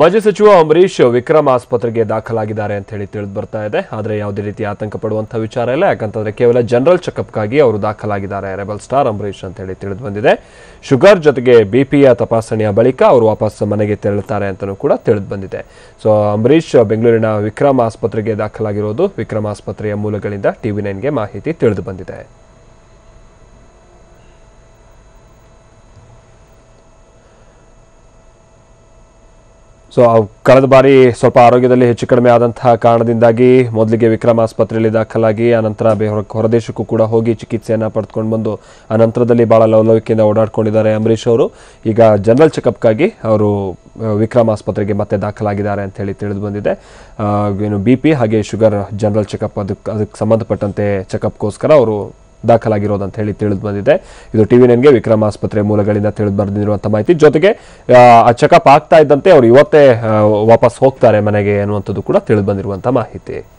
ಮಾಜಿ ಸಚಿವ ಅಂಬರೀಶ್ ವಿಕ್ರಮ್ ಆಸ್ಪತ್ರೆಗೆ ದಾಖಲಾಗಿದ್ದಾರೆ ಅಂತ ಹೇಳಿ ತಿಳಿದು ಬರ್ತಾ ಇದೆ. ಆದರೆ ಯಾವುದೇ ರೀತಿ ಆತಂಕ ಪಡುವಂಥ ವಿಚಾರ ಇಲ್ಲ. ಯಾಕಂತಂದ್ರೆ ಕೇವಲ ಜನರಲ್ ಚೆಕಪ್ಗಾಗಿ ಅವರು ದಾಖಲಾಗಿದ್ದಾರೆ. ರೆಬಲ್ ಸ್ಟಾರ್ ಅಂಬರೀಶ್ ಅಂತ ಹೇಳಿ ತಿಳಿದು ಬಂದಿದೆ. ಶುಗರ್ ಜೊತೆಗೆ ಬಿಪಿಯ ತಪಾಸಣೆಯ ಬಳಿಕ ಅವರು ವಾಪಸ್ ಮನೆಗೆ ತೆರಳುತ್ತಾರೆ ಅಂತಲೂ ಕೂಡ ತಿಳಿದು ಬಂದಿದೆ. ಸೊ ಅಂಬರೀಶ್ ಬೆಂಗಳೂರಿನ ವಿಕ್ರಮ್ ಆಸ್ಪತ್ರೆಗೆ ದಾಖಲಾಗಿರೋದು ವಿಕ್ರಮ್ ಆಸ್ಪತ್ರೆಯ ಮೂಲಗಳಿಂದ ಟಿವಿ ನೈನ್ಗೆ ಮಾಹಿತಿ ತಿಳಿದು ಬಂದಿದೆ. ಸೊ ಕಳೆದ ಬಾರಿ ಸ್ವಲ್ಪ ಆರೋಗ್ಯದಲ್ಲಿ ಹೆಚ್ಚು ಕಡಿಮೆ ಆದಂತಹ ಕಾರಣದಿಂದಾಗಿ ಮೊದಲಿಗೆ ವಿಕ್ರಮ್ ಆಸ್ಪತ್ರೆಯಲ್ಲಿ ದಾಖಲಾಗಿ ಆನಂತರ ಹೊರದೇಶಕ್ಕೂ ಕೂಡ ಹೋಗಿ ಚಿಕಿತ್ಸೆಯನ್ನು ಪಡೆದುಕೊಂಡು ಬಂದು, ಆ ಬಹಳ ಲವಲವಿಕೆಯಿಂದ ಓಡಾಡ್ಕೊಂಡಿದ್ದಾರೆ ಅಂಬರೀಷ್ ಅವರು. ಈಗ ಜನರಲ್ ಚೆಕಪ್ಗಾಗಿ ಅವರು ವಿಕ್ರಮ ವಿಕ್ರಮ್ ಆಸ್ಪತ್ರೆಗೆ ಮತ್ತೆ ದಾಖಲಾಗಿದ್ದಾರೆ ಅಂತ ಹೇಳಿ ತಿಳಿದು ಬಂದಿದೆ. ಏನು ಬಿ ಪಿ ಹಾಗೆ ಶುಗರ್ ಜನರಲ್ ಚೆಕಪ್ ಅದಕ್ಕೆ ಅದಕ್ಕೆ ಸಂಬಂಧಪಟ್ಟಂತೆ ಚೆಕಪ್ಗೋಸ್ಕರ ಅವರು ದಾಖಲಾಗಿರೋದು ಅಂತ ಹೇಳಿ ತಿಳಿದು ಬಂದಿದೆ. ಇದು ಟಿವಿ ನೈನ್ಗೆ ವಿಕ್ರಮ್ ಆಸ್ಪತ್ರೆ ಮೂಲಗಳಿಂದ ತಿಳಿದು ಮಾಹಿತಿ. ಜೊತೆಗೆ ಆ, ಚೆಕಪ್ ಆಗ್ತಾ ಇದ್ದಂತೆ ಅವರು ಇವತ್ತೇ ವಾಪಸ್ ಹೋಗ್ತಾರೆ ಮನೆಗೆ ಅನ್ನುವಂಥದ್ದು ಕೂಡ ತಿಳಿದು ಬಂದಿರುವಂತಹ ಮಾಹಿತಿ.